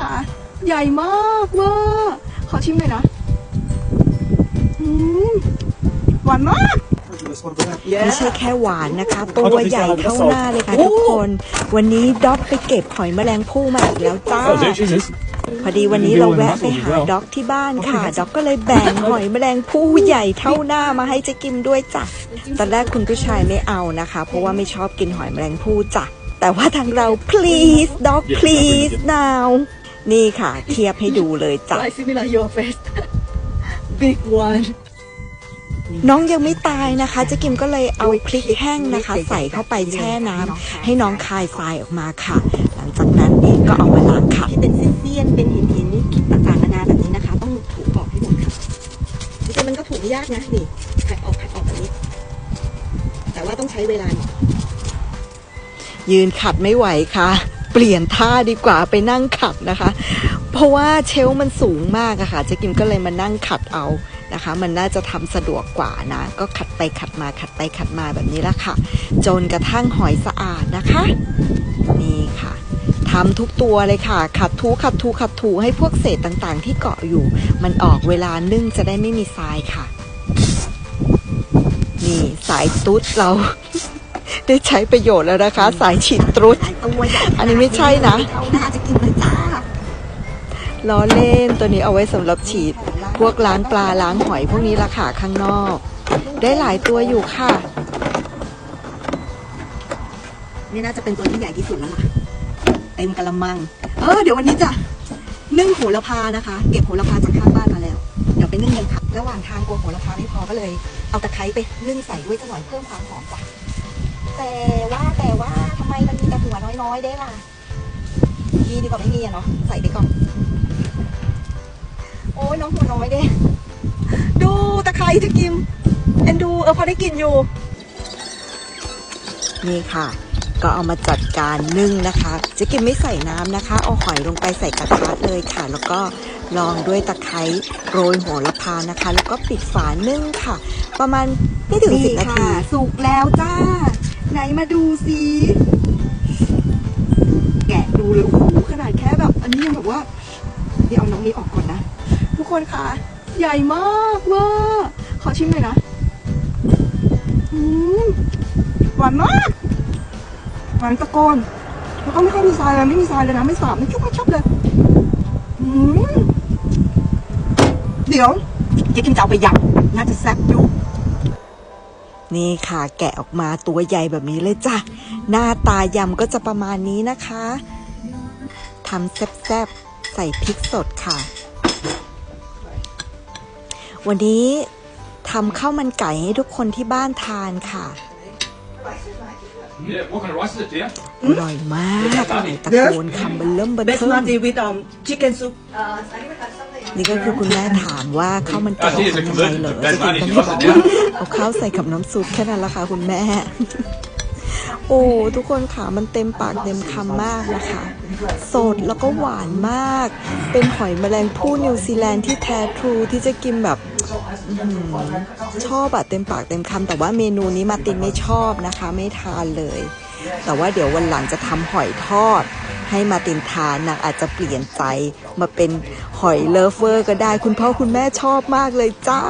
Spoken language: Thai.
ค่ะ ใหญ่มากเว่าขอชิมหน่อยนะอืมหวานมาก ไม่ใช่แค่หวานนะคะ ตัวใหญ่เท่าหน้าเลยค่ะทุกคน วันนี้ด็อกไปเก็บหอยแมลงภู่มาอีกแล้วจ้า Oh, there she is. พอดีวันนี้เราแวะไปหาด็อกที่บ้านค่ะ ด็อกก็เลยแบ่งหอยแมลงภู่ใหญ่เท่าหน้ามาให้เจะกิมด้วยจ้ะตอนแรกคุณผู้ชายไม่เอานะคะ เพราะว่าไม่ชอบกินหอยแมลงภู่จ้ะแต่ว่าทางเรา please dog please now นี่ค่ะ เทียบให้ดูเลยจ้ะ Like similar your face big one น้องยังไม่ตายนะคะเจ๊กิมก็เลยเอาพริกแห้งนะคะ ใส่เข้าไปแช่น้ำให้น้องคายทรายออกมาค่ะ หลังจากนั้นนี่ก็เอามาล้างขัดที่เป็นเสี้ยนๆเป็นหินหินๆต่างๆนานาแบบนี้นะคะ ต้องถูออกให้หมดค่ะจริงๆมันก็ถูไม่ยากนะนี่ขัดออกขัดออกแบบนี้ แต่ว่าต้องใช้เวลาหน่อย ยืนขัดไม่ไหวค่ะ เปลี่ยนท่าดีกว่าไปนั่งขัดนะคะ เพราะว่าเชลมันสูงมากอะค่ะเจ๊กิมก็เลยมานั่งขัดเอานะคะ มันน่าจะทำสะดวกกว่านะ ก็ขัดไปขัดมาขัดไปขัดมาแบบนี้ละค่ะ จนกระทั่งหอยสะอาดนะคะ นี่ค่ะทำทุกตัวเลยค่ะ ขัดถูขัดถูขัดถูให้พวกเศษต่างๆ ที่เกาะอยู่ มันออกเวลานึ่งจะได้ไม่มีทรายค่ะ นี่สายตุ๊ดเรา ได้ใช้ประโยชน์แล้วนะคะ สายฉีดตุ๊ดตัวใหญ่อันนี้ไม่ใช่นะเท่าหน้าจะกินเลยจ้าล้อเล่นตัวนี้เอาไว้สำหรับฉีด พวกล้างปลาล้างหอยพวกนี้ราคาข้างนอก ได้หลายตัวอยู่ค่ะ นี่น่าจะเป็นตัวที่ใหญ่ที่สุดแล้วล่ะเต็มกระมัง เออเดี๋ยววันนี้จะนึ่งโหระพานะคะ เก็บโหระพาจากข้างบ้านมาแล้ว เดี๋ยวไปนึ่งกันค่ะระหว่างทางกลัวโหระพาไม่พอก็เลย เอาตะไคร้ไปนึ่งใส่ด้วยสักหน่อยเพิ่มความหอมจ้ะ แต่ว่าแต่ว่าทำไมมันมีแต่หัวน้อยๆได้ล่ะ มีดีกว่าไม่มีอะเนาะใส่ไปก่อน โอ้ยน้องหัวน้อยเด้ดูตะไคร้จะกินเอ็นดูเออพอได้กินอยู่ นี่ค่ะ ก็เอามาจัดการนึ่งนะคะเจะกินไม่ใส่น้ำนะคะ เอาหอยลงไปใส่กระทะเลยค่ะ แล้วก็ลองด้วยตะไคร้โรยโหระพานะคะ แล้วก็ปิดฝานึ่งค่ะ ประมาณไม่ถึงสิบนาที สุกแล้วจ้า ไหนมาดูสิแกะดูเลยโอ้โหขนาดแค่แบบ อันนี้ยังแบบว่าเดี๋ยวเอาน้องนี้ออกก่อนนะ ทุกคนคะใหญ่มากเว่าขอชิมหน่อยนะอืมหวานมากหวานตะโกนแล้วก็ไม่ค่อยมีทรายเลยไม่มีทรายเลยนะไม่สาบไม่ชุบไม่ชุบเลยเดี๋ยวเจ๊กินจะเอาไปยำน่าจะแซ่บอยู่ นี่ค่ะแกะออกมาตัวใหญ่แบบนี้เลยจ้ะ หน้าตายำก็จะประมาณนี้นะคะทำแซ่บๆ ใส่พริกสดค่ะ วันนี้ทำข้าวมันไก่ให้ทุกคนที่บ้านทานค่ะ Yeah, what kind of rice is it, dear? อร่อยมากอร่อยตะโกนคำเบนเริ่มเบนเทิม Basmati with um chicken soup. นี่ก็คือคุณแม่ถามว่าข้าวมันไก่ทำยังไงเหรอจะกินก็บอกว่าเอาข้าวใส่กับน้ำซุปแค่นั้นละค่ะคุณแม่ โอ้ทุกคนค่ะมันเต็มปากเต็มคำมากนะคะ สดแล้วก็หวานมาก เป็นหอยแมลงภู่นิวซีแลนด์ที่แท้ทรูที่จะกินแบบอื้อหือชอบอะเต็มปากเต็มคำแต่ว่าเมนูนี้มาร์ตินไม่ชอบนะคะ ไม่ทานเลย แต่ว่าเดี๋ยววันหลังจะทำหอยทอด ให้มาตินทานนางอาจจะเปลี่ยนใจมาเป็นหอยเลิฟเวอร์ก็ได้คุณพ่อคุณแม่ชอบมากเลยจ้า